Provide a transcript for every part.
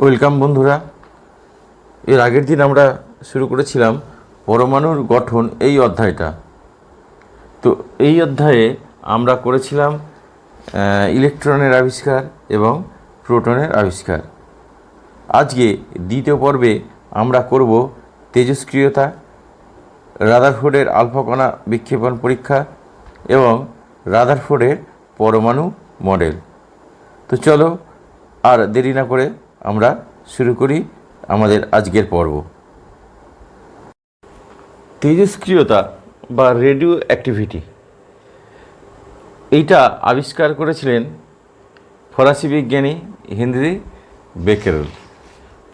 Welcome বন্ধুরা। এর আগের দিন আমরা শুরু করেছিলাম পরমাণুর গঠন এই অধ্যায়টা। তো এই অধ্যায়ে আমরা করেছিলাম ইলেকট্রনের আবিষ্কার এবং প্রোটনের আবিষ্কার। আজকে দ্বিতীয় পর্বে আমরা করব তেজস্ক্রিয়তা, রাদারফোর্ডের আলফা কণা বিক্ষেপণ পরীক্ষা এবং রাদারফোর্ডের পরমাণু মডেল। তো চলো আর দেরি না করে আমরা শুরু করি আমাদের আজকের পর্ব। তেজস্ক্রিয়তা বা রেডিও অ্যাক্টিভিটি। এইটা আবিষ্কার করেছিলেন ফরাসি বিজ্ঞানী হেনরি বেকেরেল।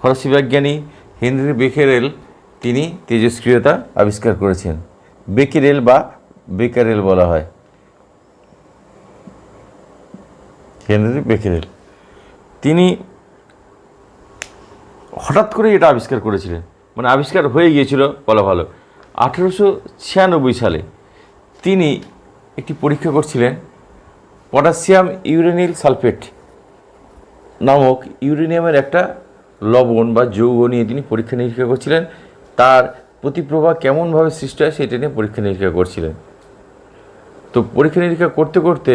ফরাসি বিজ্ঞানী হেনরি বেকেরেল তিনি তেজস্ক্রিয়তা আবিষ্কার করেছেন। বেকেরেল বা বেকারেল বলা হয়। Henri Becquerel. তিনি হঠাৎ করে এটা আবিষ্কার করেছিলেন মানে আবিষ্কার হয়ে গিয়েছিল, বলা ভালো। আঠেরোশো ছিয়ানব্বই সালে তিনি একটি পরীক্ষা করছিলেন, পটাশিয়াম ইউরেনিল সালফেট নামক ইউরেনিয়ামের একটা লবণ বা যৌগ নিয়ে তিনি পরীক্ষা নিরীক্ষা করছিলেন। তার প্রতিপ্রভা কেমনভাবে সৃষ্টি হয় সেটা নিয়ে পরীক্ষা নিরীক্ষা করছিলেন। তো পরীক্ষা নিরীক্ষা করতে করতে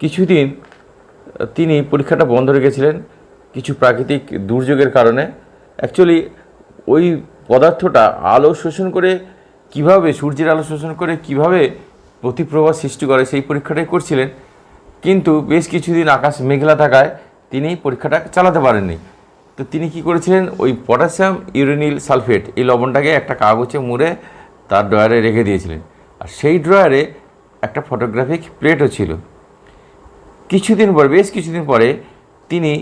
কিছুদিন তিনি পরীক্ষাটা বন্ধ রেখেছিলেন। কিছু প্রাকৃতিক দুর্যোগের কারণে অ্যাকচুয়ালি ওই পদার্থটা আলো শোষণ করে কীভাবে, সূর্যের আলো শোষণ করে কীভাবে প্রতিপ্রভা সৃষ্টি করে সেই পরীক্ষাটাই করছিলেন। কিন্তু বেশ কিছুদিন আকাশ মেঘলা থাকায় তিনি পরীক্ষাটা চালাতে পারেননি। তো তিনি কি করেছিলেন? ওই পটাশিয়াম ইউরেনিল সালফেট, এই লবণটাকে একটা কাগজে মুড়ে তার ড্রয়ারে রেখে দিয়েছিলেন। আর সেই ড্রয়ারে একটা ফটোগ্রাফিক প্লেটও ছিল। কিছুদিন পর, বেশ কিছুদিন পরে তিনি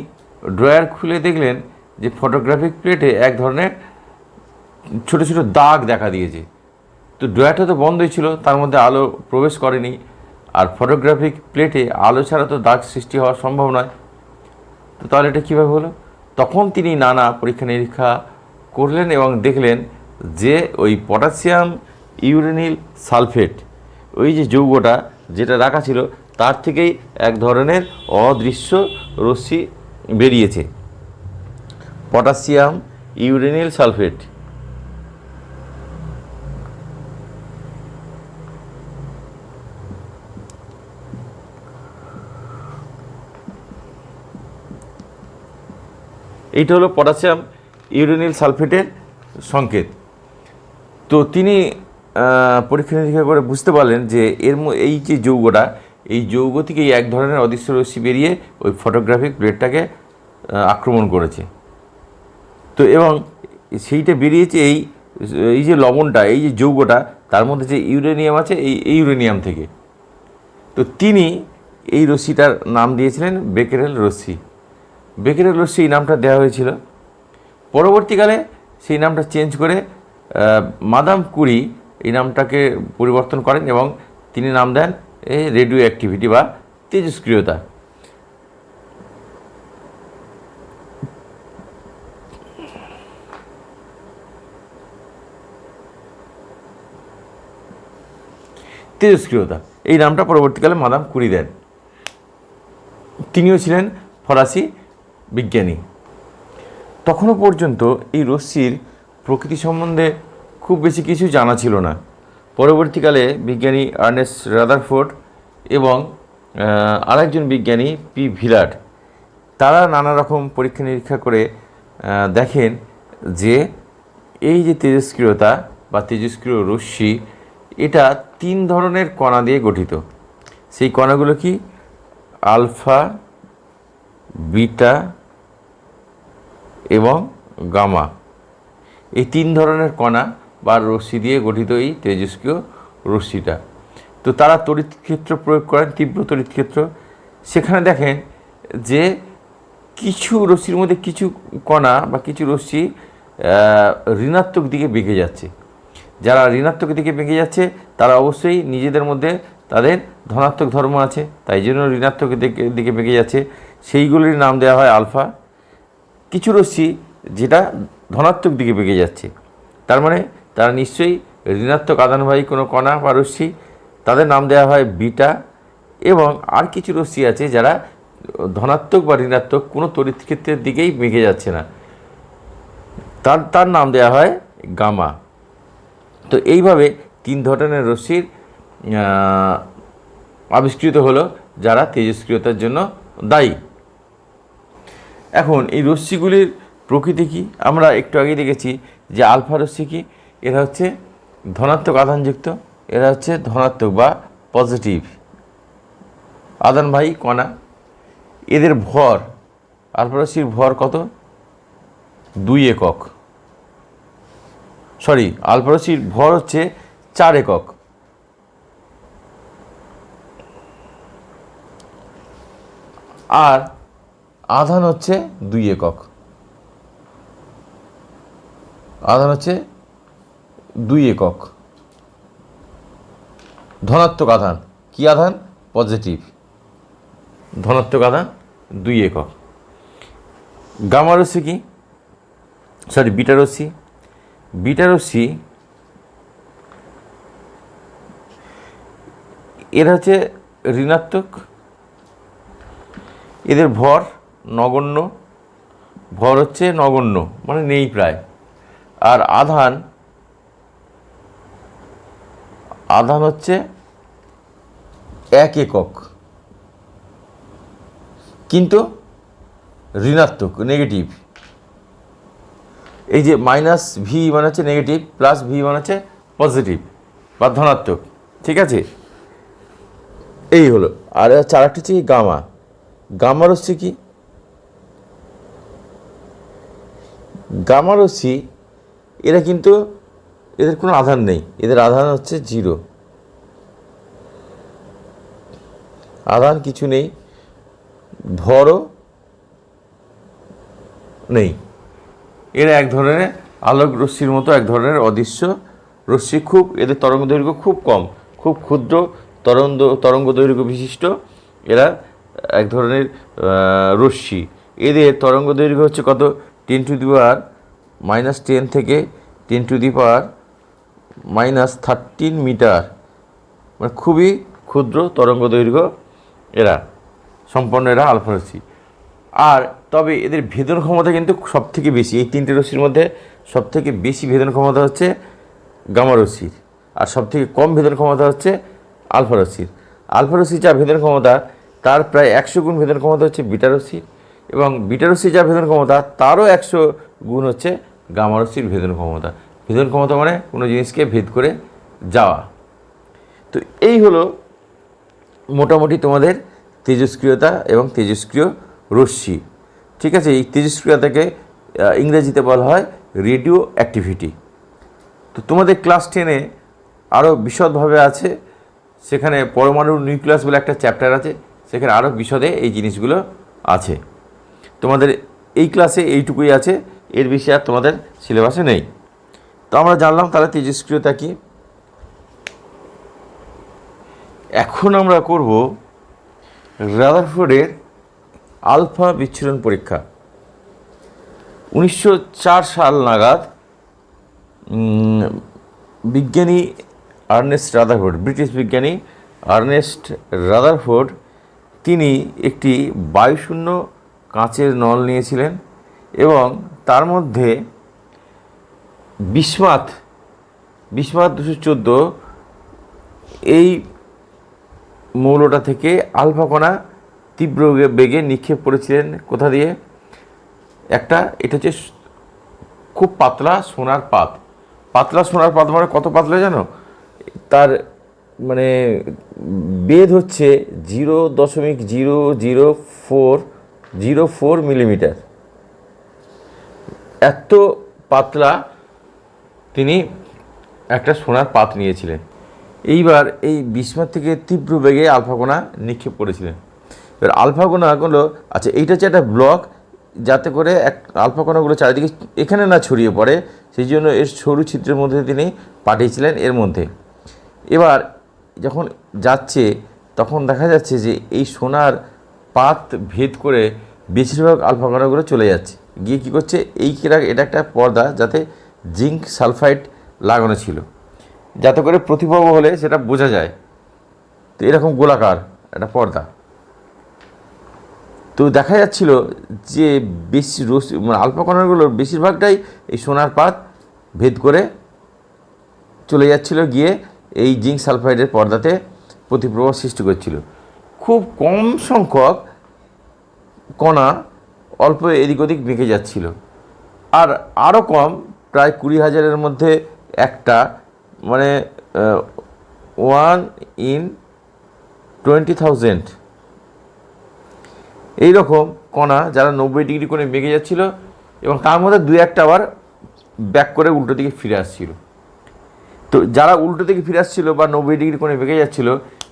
ড্রয়ার খুলে দেখলেন যে ফটোগ্রাফিক প্লেটে এক ধরনের ছোট ছোট দাগ দেখা দিয়েছে। তো ড্রয়ারটা তো বন্ধই ছিল, তার মধ্যে আলো প্রবেশ করেনি। আর ফটোগ্রাফিক প্লেটে আলো ছাড়া তো দাগ সৃষ্টি হওয়া সম্ভব নয়। তো তাহলে এটা কীভাবে হলো? তখন তিনি নানা পরীক্ষা নিরীক্ষা করলেন এবং দেখলেন যে ওই পটাশিয়াম ইউরেনিল সালফেট, ওই যে যৌগটা যেটা রাখা ছিল, তার থেকেই এক ধরনের অদৃশ্য রশ্মি বেরিয়েছে। Potassium uranyl sulphate. এইটা হলো পটাশিয়াম ইউরেনিল সালফেটের সংকেত। তো তিনি পরীক্ষা নিরীক্ষা করে বুঝতে পারলেন যে এর এই যে যৌগটা এই যৌগ থেকেই এক ধরনের অদৃশ্য রশ্মি বেরিয়ে ওই ফটোগ্রাফিক প্লেটটাকে আক্রমণ করেছে। তো এবং সেইটা বেরিয়েছে এই এই যে লবণটা, এই যে যৌগটা, তার মধ্যে যে ইউরেনিয়াম আছে, এই এই ইউরেনিয়াম থেকে। তো তিনি এই রশ্মিটার নাম দিয়েছিলেন বেকেরেল রশ্মি। বেকেরেল রশ্মি এই নামটা দেওয়া হয়েছিল। পরবর্তীকালে সেই নামটা চেঞ্জ করে মাদাম কুরি এই নামটাকে পরিবর্তন করেন এবং তিনি নাম দেন এই রেডিও অ্যাক্টিভিটি বা তেজস্ক্রিয়তা। তেজস্ক্রিয়তা, এই নামটা পরবর্তীকালে মাদাম কুরি দেন। তিনিও ছিলেন ফরাসি বিজ্ঞানী। তখনও পর্যন্ত এই রশ্মির প্রকৃতি সম্বন্ধে খুব বেশি কিছু জানা ছিল না। পরবর্তীকালে বিজ্ঞানী আর্নেস রাদারফোর্ড এবং আরেকজন বিজ্ঞানী পি ভিলাট তারা নানা রকম পরীক্ষা নিরীক্ষা করে দেখেন যে এই যে তেজস্ক্রিয়তা বা তেজস্ক্রিয় রশ্মি, এটা তিন ধরনের কণা দিয়ে গঠিত। সেই কণাগুলো কি? আলফা, বিটা এবং গামা। এই তিন ধরনের কণা বা রশ্মি দিয়ে গঠিত এই তেজস্ক্রিয় রশ্মিটা। তো তারা তড়িৎ ক্ষেত্র প্রয়োগ করেন, তীব্র তড়িৎ ক্ষেত্র সেখানে দেখেন যে কিছু রশ্মির মধ্যে কিছু কণা বা কিছু রশ্মি ঋণাত্মক দিকে বেঁকে যাচ্ছে। যারা ঋণাত্মক দিকে বেঁকে যাচ্ছে, তারা অবশ্যই নিজেদের মধ্যে তাদের ধনাত্মক ধর্ম আছে। তাই জন্য ঋণাত্মক দিকে বেঁকে যাচ্ছে। সেইগুলির নাম দেওয়া হয় আলফা। কিছু রশ্মি যেটা ধনাত্মক দিকে বেঁকে যাচ্ছে। তার মানে তারা নিশ্চয়ই ঋণাত্মক আদানবাহী কোনো কণা বা রশ্মি, তাদের নাম দেওয়া হয় বিটা এবং আর কিছু রশ্মি আছে যারা ধনাত্মক বা ঋণাত্মক কোনো তড়িৎ ক্ষেত্রের দিকেই বেঁকে যাচ্ছে না। তার তার নাম দেওয়া হয় গামা। তো এইভাবে তিন ধরনের রশ্মির আবিষ্কৃত হলো যারা তেজস্ক্রিয়তার জন্য দায়ী। এখন এই রশ্মিগুলির প্রকৃতি কি? আমরা একটু আগে দেখেছি যে আলফা রশ্মি কি? এরা হচ্ছে ধনাত্মক আধানযুক্ত, এরা হচ্ছে ধনাত্মক বা পজিটিভ আধানবাহী কণা। এদের ভর, আলফা রশ্মির ভর কত? দুই একক। সরি আলফা রশ্মির ভর হচ্ছে চার একক। আর আধান হচ্ছে দুই একক। আধান হচ্ছে দুই একক। ধনাত্মক আধান, কি আধান? পজিটিভ। ধনাত্মক আধান, দুই একক। গামা রশ্মি কি? সরি, বিটা রশ্মি। বিটা রশ্মি, এরা হচ্ছে ঋণাত্মক। এদের ভর নগণ্য। ভর হচ্ছে নগণ্য মানে নেই প্রায়। আর আধান আধান হচ্ছে এক একক। কিন্তু ঋণাত্মক নেগেটিভ এই যে মাইনাস ভি মানে হচ্ছে নেগেটিভ প্লাস ভি মানে হচ্ছে পজিটিভ বা ধনাত্মক, ঠিক আছে? এই হলো। আর হচ্ছে আরেকটা হচ্ছে গামা। গামা রশ্মি কি? গামা রশ্মি, এরা কিন্তু এদের কোনো আধার নেই। এদের আধান হচ্ছে জিরো। আধান কিছু নেই। ভরও নেই। এরা এক ধরনের আলোক রশ্মির মতো এক ধরনের অদৃশ্য রশ্মি। খুব, এদের তরঙ্গ দৈর্ঘ্য খুব কম, খুব ক্ষুদ্র তরঙ্গ তরঙ্গ দৈর্ঘ্য বিশিষ্ট। এরা এক ধরনের রশ্মি। এদের তরঙ্গ দৈর্ঘ্য হচ্ছে কত? Ten to the power minus ten থেকে ten to the power minus thirteen metre মানে খুবই ক্ষুদ্র তরঙ্গ দৈর্ঘ্য এরা, সম্পন্ন এরা আলফা রশ্মি। আর তবে এদের ভেদন ক্ষমতা কিন্তু সব থেকে বেশি, এই তিনটে রশ্মির মধ্যে সব থেকে বেশি ভেদন ক্ষমতা হচ্ছে গামা রশ্মির, আর সব থেকে কম ভেদন ক্ষমতা হচ্ছে আলফা রশ্মির। আলফা রশ্মির যা ভেদন ক্ষমতা, তার প্রায় একশো গুণ ভেদন ক্ষমতা হচ্ছে বিটা রশ্মির, এবং বিটা রশ্মির যা ভেদন ক্ষমতা, তারও একশো গুণ হচ্ছে গামা রশ্মির ভেদন ক্ষমতা। ভেদন ক্ষমতা মানে কোনো জিনিসকে ভেদ করে যাওয়া। তো এই হলো মোটামুটি তোমাদের তেজস্ক্রিয়তা এবং তেজস্ক্রিয় রশ্মি। ঠিক আছে? এই তেজস্ক্রিয়তাকে ইংরেজিতে বলা হয় রেডিও অ্যাক্টিভিটি। তো তোমাদের ক্লাস টেনে আরও বিশদভাবে আছে। সেখানে পরমাণু নিউক্লিয়াস বলে একটা চ্যাপ্টার আছে। সেখানে আরও বিশদে এই জিনিসগুলো আছে। তোমাদের এই ক্লাসে এইটুকুই আছে। এর বেশি আর তোমাদের সিলেবাসে নেই। তো আমরা জানলাম তাহলে তেজস্ক্রিয়তা কী? এখন আমরা করব রাদারফোর্ডের আলফা বিচ্ছুরণ পরীক্ষা। উনিশশো চার সাল নাগাদ বিজ্ঞানী আর্নেস্ট রাদারফোর্ড, ব্রিটিশ বিজ্ঞানী আর্নেস্ট রাদারফোর্ড, তিনি একটি বায়ুশূন্য কাঁচের নল নিয়েছিলেন এবং তার মধ্যে বিস্মাত বিস্মাত দুশো চোদ্দ, এই মৌলটা থেকে আলফা কণা তীব্র বেগে নিক্ষেপ করেছিলেন কোথা দিয়ে? একটা, এটা হচ্ছে খুব পাতলা সোনার পাত। পাতলা সোনার পাত মানে কত পাতলা জানো? তার মানে বেদ হচ্ছে জিরো দশমিক zero zero four zero four millimetre. এত পাতলা তিনি একটা সোনার পাত নিয়েছিলেন। এইবার এই বিস্মার থেকে তীব্র বেগে আলফাকোনা নিক্ষেপ করেছিলেন। এবার আলফাগোনাগুলো আচ্ছা এইটা হচ্ছে একটা ব্লক যাতে করে এক আলফাকোনাগুলো চারিদিকে এখানে না ছড়িয়ে পড়ে, সেই জন্য এর সরু ছিদ্রের মধ্যে তিনি পাঠিয়েছিলেন এর মধ্যে। এবার যখন যাচ্ছে, তখন দেখা যাচ্ছে যে এই সোনার পাত ভেদ করে বেশিরভাগ আলফাকণাগুলো চলে যাচ্ছে। গিয়ে কী করছে? এই এটা একটা পর্দা যাতে জিঙ্ক সালফাইড লাগানো ছিল। যাতে করে প্রতিভাব হলে সেটা বোঝা যায়। তো এরকম গোলাকার একটা পর্দা। তো দেখা যাচ্ছিল যে বেশি রস মানে আলফা কণাগুলোর বেশিরভাগটাই এই সোনার পাত ভেদ করে চলে যাচ্ছিল গিয়ে এই জিঙ্ক সালফাইডের পর্দাতে প্রতিপ্রবাহ সৃষ্টি করছিল। খুব কম সংখ্যক কণা অল্প এদিক ওদিক বেঁকে যাচ্ছিল। আর আরও কম প্রায় কুড়ি হাজারের মধ্যে একটা মানে ওয়ান ইন টোয়েন্টি থাউজেন্ড এইরকম কণা যারা নব্বই ডিগ্রি করে বেঁকে যাচ্ছিল এবং তার মধ্যে দু একটা আবার ব্যাক করে উল্টো দিকে ফিরে আসছিল। তো যারা উল্টো দিকে ফিরে আসছিল বা নব্বই ডিগ্রি কোণে বেঁকে যাচ্ছিল,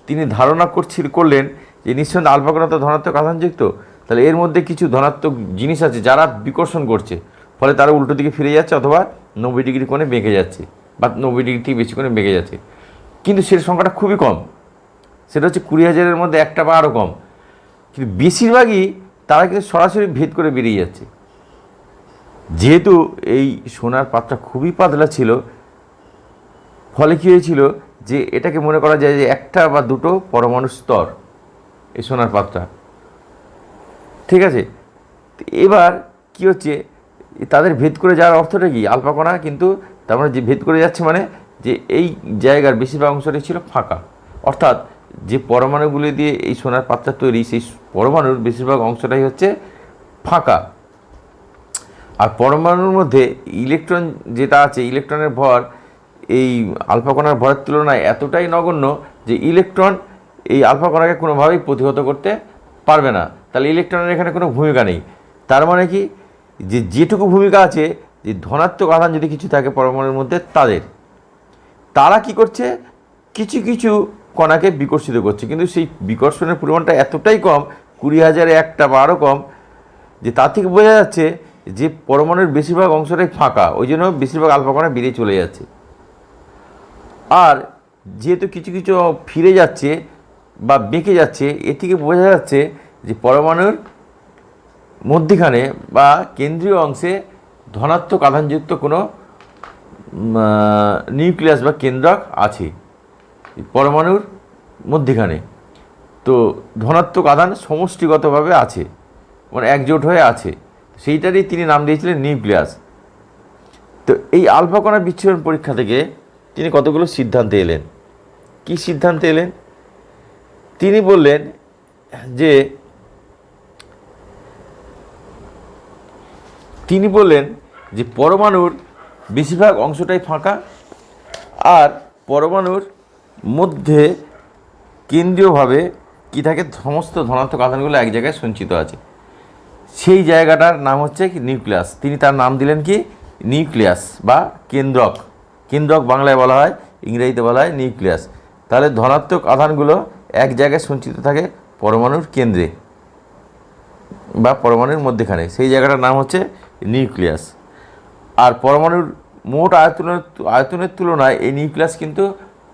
তিনি ধারণা করছিল, করলেন যে নিঃসন্দেহে আলফা কণা তো ধনাত্মক আধানযুক্ত তাহলে এর মধ্যে কিছু ধনাত্মক জিনিস আছে যারা বিকর্ষণ করছে। ফলে তারা উল্টো দিকে ফিরে যাচ্ছে অথবা নব্বই ডিগ্রি কোণে বেঁকে যাচ্ছে বা নব্বই ডিগ্রি থেকে বেশি কোণে বেঁকে যাচ্ছে। কিন্তু সেটার সংখ্যাটা খুবই কম। সেটা হচ্ছে কুড়ি হাজারের মধ্যে একটা বা আরও কম। কিন্তু বেশিরভাগই তারা কিন্তু সরাসরি ভেদ করে বেরিয়ে যাচ্ছে। যেহেতু এই সোনার পাত্রটা খুবই পাতলা ছিল, ফলে কী হয়েছিল যে এটাকে মনে করা যায় যে একটা বা দুটো পরমাণু স্তর এই সোনার পাত্রটা ঠিক আছে? এবার কি হচ্ছে তাদের ভেদ করে যাওয়ার অর্থটা কি? আলফা কণা কিন্তু তার মানে যে ভেদ করে যাচ্ছে মানে যে এই জায়গার বেশিরভাগ অংশটাই ছিল ফাঁকা। অর্থাৎ যে পরমাণুগুলি দিয়ে এই সোনার পাত্রা তৈরি, সেই পরমাণুর বেশিরভাগ অংশটাই হচ্ছে ফাঁকা। আর পরমাণুর মধ্যে ইলেকট্রন যেটা আছে, ইলেকট্রনের ভর, এই আলফা কণার ভরের তুলনায় এতটাই নগণ্য যে ইলেকট্রন এই আলফা কণাকে কোনোভাবেই প্রতিহত করতে পারবে না। তাহলে ইলেকট্রনের এখানে কোনো ভূমিকা নেই। তার মানে কি? যে যেটুকু ভূমিকা আছে, যে ধনাত্মক আধান যদি কিছু থাকে পরমাণুর মধ্যে, তাদের। তারা কি করছে? কিছু কিছু কণাকে বিকর্ষিত করছে। কিন্তু সেই বিকর্ষণের পরিমাণটা এতটাই কম, কুড়ি হাজারে একটা বা আরও কম, যে তার থেকে বোঝা যাচ্ছে যে পরমাণুর বেশিরভাগ অংশটাই ফাঁকা। ওই জন্য বেশিরভাগ আলফা কণা বেরিয়ে চলে যাচ্ছে। আর যেহেতু কিছু কিছু ফিরে যাচ্ছে বা বেঁকে যাচ্ছে এ থেকে বোঝা যাচ্ছে যে পরমাণুর মধ্যিখানে বা কেন্দ্রীয় অংশে ধনাত্মক আধানযুক্ত কোনো নিউক্লিয়াস বা কেন্দ্রক আছে। পরমাণুর মধ্যিখানে। তো ধনাত্মক আধান সমষ্টিগতভাবে আছে মানে একজোট হয়ে আছে। সেইটারই তিনি নাম দিয়েছিলেন নিউক্লিয়াস। তো এই আলফা কণা বিচ্ছুরণ পরীক্ষা থেকে তিনি কতগুলো সিদ্ধান্তে এলেন? কি সিদ্ধান্তে এলেন? তিনি বললেন যে তিনি বললেন যে পরমাণুর বেশিরভাগ অংশটাই ফাঁকা আর পরমাণুর মধ্যে কেন্দ্রীয়ভাবে কী থাকে সমস্ত ধনাত্মক আধানগুলো এক জায়গায় সঞ্চিত আছে। সেই জায়গাটার নাম হচ্ছে নিউক্লিয়াস। তিনি তার নাম দিলেন কি? নিউক্লিয়াস বা কেন্দ্রক। কেন্দ্রক বাংলায় বলা হয়, ইংরেজিতে বলা হয় নিউক্লিয়াস। তাহলে ধনাত্মক আধানগুলো এক জায়গায় সঞ্চিত থাকে পরমাণুর কেন্দ্রে বা পরমাণুর মধ্যেখানে। সেই জায়গাটার নাম হচ্ছে নিউক্লিয়াস। আর পরমাণুর মোট আয়তনের আয়তনের তুলনায় এই নিউক্লিয়াস কিন্তু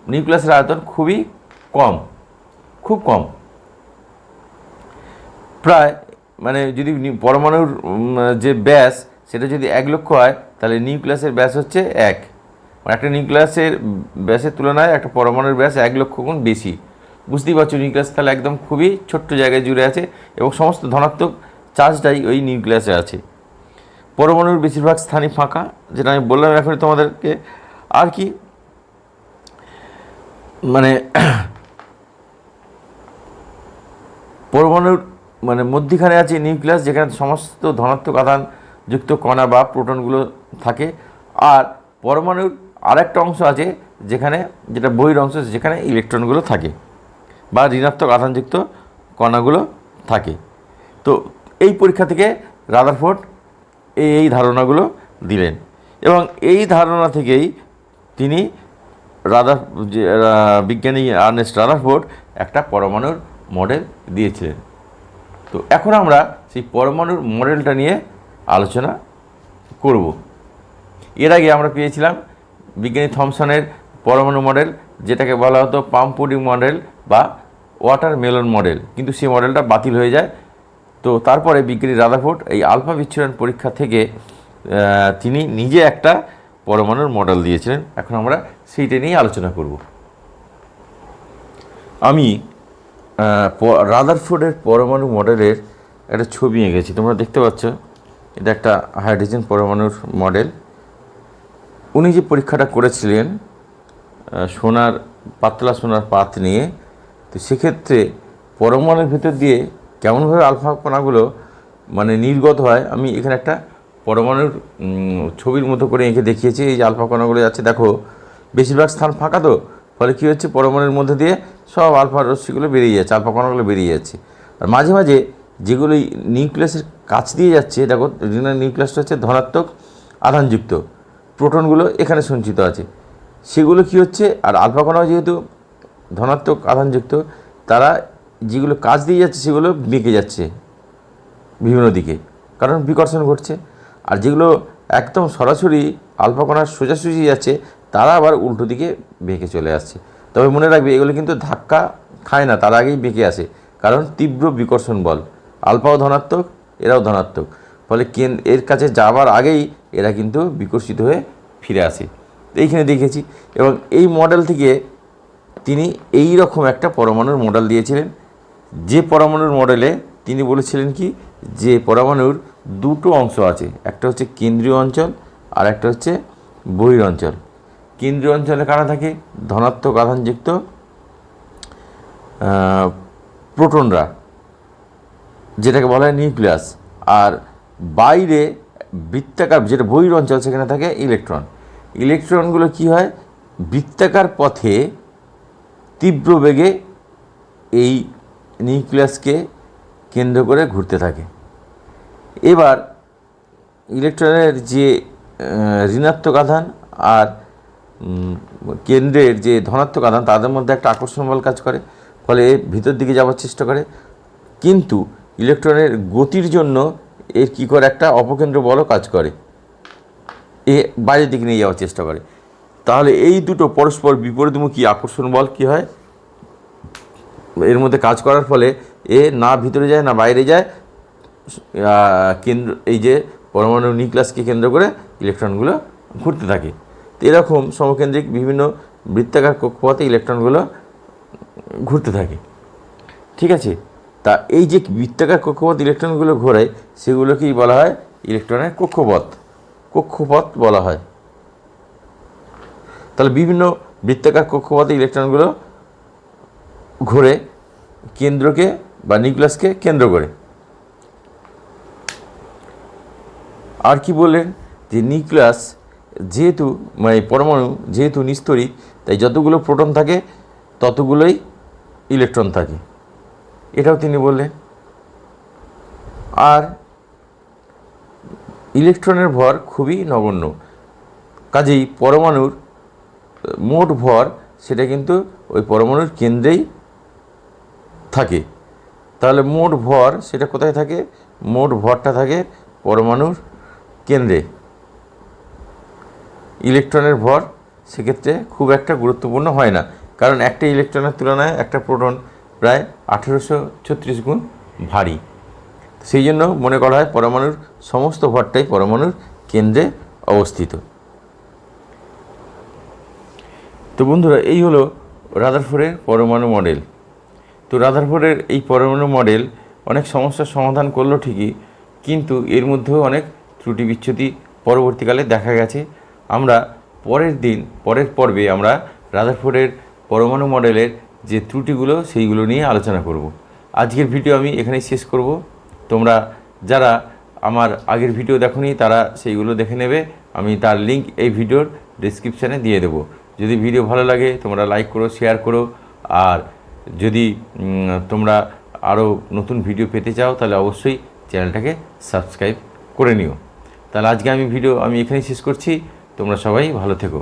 নিউক্লিয়াসের আয়তন খুবই কম, খুব কম। প্রায় মানে যদি পরমাণুর যে ব্যাস সেটা যদি এক লক্ষ হয়, তাহলে নিউক্লিয়াসের ব্যাস হচ্ছে এক। মানে একটা নিউক্লিয়াসের ব্যাসের তুলনায় একটা পরমাণুর ব্যাস এক লক্ষ গুণ বেশি। বুঝতেই পারছ, নিউক্লিয়াস তাহলে একদম খুবই ছোট্ট জায়গায় জুড়ে আছে এবং সমস্ত ধনাত্মক চার্জটাই ওই নিউক্লিয়াসে আছে। পরমাণুর বেশিরভাগ স্থানই ফাঁকা, যেটা আমি বললাম এখনই তোমাদেরকে। আর কি? মানে পরমাণুর মানে মধ্যিখানে আছে নিউক্লিয়াস, যেখানে সমস্ত ধনাত্মক আধান যুক্ত কণা বা প্রোটনগুলো থাকে। আর পরমাণুর আরেকটা অংশ আছে, যেখানে, যেটা বহির অংশ যেখানে ইলেকট্রনগুলো থাকে বা ঋণাত্মক আধানযুক্ত কণাগুলো থাকে। তো এই পরীক্ষা থেকে রাদারফোর্ড এই এই ধারণাগুলো দিলেন। এবং এই ধারণা থেকেই তিনি রাদার বিজ্ঞানী আর্নেস্ট রাদারফোর্ড একটা পরমাণুর মডেল দিয়েছিলেন। তো এখন আমরা সেই পরমাণুর মডেলটা নিয়ে আলোচনা করব। এর আগে আমরা পেয়েছিলাম বিজ্ঞানী থমসনের পরমাণু মডেল, যেটাকে বলা হতো পাম্প পুডিং মডেল বা ওয়াটার মেলন মডেল। কিন্তু সেই মডেলটা বাতিল হয়ে যায় তো তারপরে বিজ্ঞানী রাদারফোর্ড এই আলফা বিচ্ছুরণ পরীক্ষা থেকে তিনি নিজে একটা পরমাণুর মডেল দিয়েছিলেন। এখন আমরা সেইটা নিয়ে আলোচনা করব। আমি রাদারফোর্ডের পরমাণু মডেলের একটা ছবি এঁকেছি। তোমরা দেখতে পাচ্ছ, এটা একটা হাইড্রোজেন পরমাণুর মডেল উনি যে পরীক্ষাটা করেছিলেন সোনার, পাতলা সোনার পাত নিয়ে, তো সেক্ষেত্রে পরমাণুর ভেতর দিয়ে কেমনভাবে আলফা কণাগুলো মানে নির্গত হয়, আমি এখানে একটা পরমাণুর ছবির মতো করে এঁকে দেখিয়েছি, এই যে আলফা কণাগুলো যাচ্ছে, দেখো, বেশিরভাগ স্থান ফাঁকা তো, ফলে কী হচ্ছে, পরমাণুর মধ্যে দিয়ে সব আলফা রশ্মিগুলো বেরিয়ে যাচ্ছে, আলফা কণাগুলো বেরিয়ে যাচ্ছে। আর মাঝে মাঝে যেগুলো নিউক্লিয়াসের কাছ দিয়ে যাচ্ছে, দেখো নিউক্লিয়াসটা হচ্ছে ধনাত্মক, আধানযুক্ত, প্রোটনগুলো এখানে সঞ্চিত আছে। সেগুলো কি হচ্ছে, আর আলফা কণাও যেহেতু ধনাত্মক, আধানযুক্ত, তারা যেগুলো কাজ দিয়ে যাচ্ছে, সেগুলো বেঁকে যাচ্ছে বিভিন্ন দিকে। কারণ বিকর্ষণ ঘটছে। আর যেগুলো একদম সরাসরি আলফা কণার সোজাসুজি যাচ্ছে, তারা আবার উল্টো দিকে বেঁকে চলে আসছে। তবে মনে রাখবে, এগুলো কিন্তু ধাক্কা খায় না, তার আগেই বেঁকে আসে। কারণ তীব্র বিকর্ষণ বল। আলফাও ধনাত্মক, এরাও ধনাত্মক। ফলে কেন, এর কাছে যাওয়ার আগেই এরা কিন্তু বিকশিত হয়ে ফিরে আসে। এইখানে দেখেছি। এবং এই মডেল থেকে তিনি এই রকম একটা পরমাণুর মডেল দিয়েছিলেন। যে পরমাণুর মডেলে তিনি বলেছিলেন কি, যে পরমাণুর দুটো অংশ আছে, একটা হচ্ছে কেন্দ্রীয় অঞ্চল আর একটা হচ্ছে বহির অঞ্চল। কেন্দ্রীয় অঞ্চলে কারা থাকে? ধনাত্মক আধানযুক্ত প্রোটনরা, যেটাকে বলা হয় নিউক্লিয়াস। আর বাইরে বৃত্তাকার, যেটা বহির অঞ্চল, সেখানে থাকে ইলেকট্রন। ইলেকট্রনগুলো কি হয়? বৃত্তাকার পথে তীব্র বেগে এই নিউক্লিয়াসকে কেন্দ্র করে ঘুরতে থাকে। এবার ইলেকট্রনের যে ঋণাত্মক আধান আর কেন্দ্রের যে ধনাত্মক আধান, তাদের মধ্যে একটা আকর্ষণ বল কাজ করে, ফলে ভিতর দিকে যাওয়ার চেষ্টা করে। কিন্তু ইলেকট্রনের গতির জন্য এর কী করে একটা অপকেন্দ্র বলও কাজ করে। এ বাইরের দিকে নিয়ে যাওয়ার চেষ্টা করে। তাহলে এই দুটো পরস্পর বিপরীতমুখী আকর্ষণ বল কী হয়? এর মধ্যে কাজ করার ফলে এ না ভিতরে যায়, না বাইরে যায় কেন্দ্র, এই যে পরমাণু নিউক্লিয়াসকে কেন্দ্র করে ইলেকট্রনগুলো ঘুরতে থাকে। তো এরকম সমকেন্দ্রিক বিভিন্ন বৃত্তাকার কক্ষপথে ইলেকট্রনগুলো ঘুরতে থাকে। ঠিক আছে? তা এই যে বৃত্তাকার কক্ষপথ ইলেকট্রনগুলো ঘোরে সেগুলোকেই বলা হয় ইলেকট্রনের কক্ষপথ। কক্ষপথ বলা হয়। তাহলে বিভিন্ন বৃত্তাকার কক্ষপথে ইলেকট্রনগুলো ঘুরে কেন্দ্রকে বা নিউক্লিয়াসকে কেন্দ্র করে। আর কি বললেন? যে নিউক্লিয়াস যেহেতু মানে পরমাণু যেহেতু নিস্তরিত তাই যতগুলো প্রোটন থাকে, ততগুলোই ইলেকট্রন থাকে। এটাও তিনি বললেন। আর ইলেকট্রনের ভর খুবই নগণ্য। কাজেই পরমাণুর মোট ভর সেটা কিন্তু ওই পরমাণুর কেন্দ্রেই তাহলে মোট ভর সেটা কোথায় থাকে? মোট ভরটা থাকে পরমাণুর কেন্দ্রে। ইলেকট্রনের ভর সেক্ষেত্রে খুব একটা গুরুত্বপূর্ণ হয় না। কারণ একটা ইলেকট্রনের তুলনায় একটা প্রোটন প্রায় আঠেরোশো ছত্রিশ গুণ ভারী। সেই জন্য মনে করা হয় পরমাণুর সমস্ত ভরটাই পরমাণুর কেন্দ্রে অবস্থিত। তো বন্ধুরা, এই হলো রাদারফোর্ডের পরমাণু মডেল। তো রাদারফোর্ডের এই পরমাণু মডেল অনেক সমস্যার সমাধান করল ঠিকই, কিন্তু এর মধ্যেও অনেক ত্রুটি বিচ্ছুতি পরবর্তীকালে দেখা গেছে। আমরা পরের দিন, পরের পর্বে আমরা রাদারফোর্ডের পরমাণু মডেলের যে ত্রুটিগুলো সেইগুলো নিয়ে আলোচনা করব। আজকের ভিডিও আমি এখানেই শেষ করব। তোমরা যারা আমার আগের ভিডিও দেখোনি তারা সেইগুলো দেখে নেবে। আমি তার লিংক এই ভিডিওর ডিসক্রিপশানে দিয়ে দেবো। যদি ভিডিও ভালো লাগে তোমরা লাইক করো শেয়ার করো, আর যদি তোমরা আরও নতুন ভিডিও পেতে চাও, তাহলে অবশ্যই চ্যানেলটাকে সাবস্ক্রাইব করে নিও। তাহলে আজকে আমি ভিডিও আমি এখানেই শেষ করছি। তোমরা সবাই ভালো থেকো।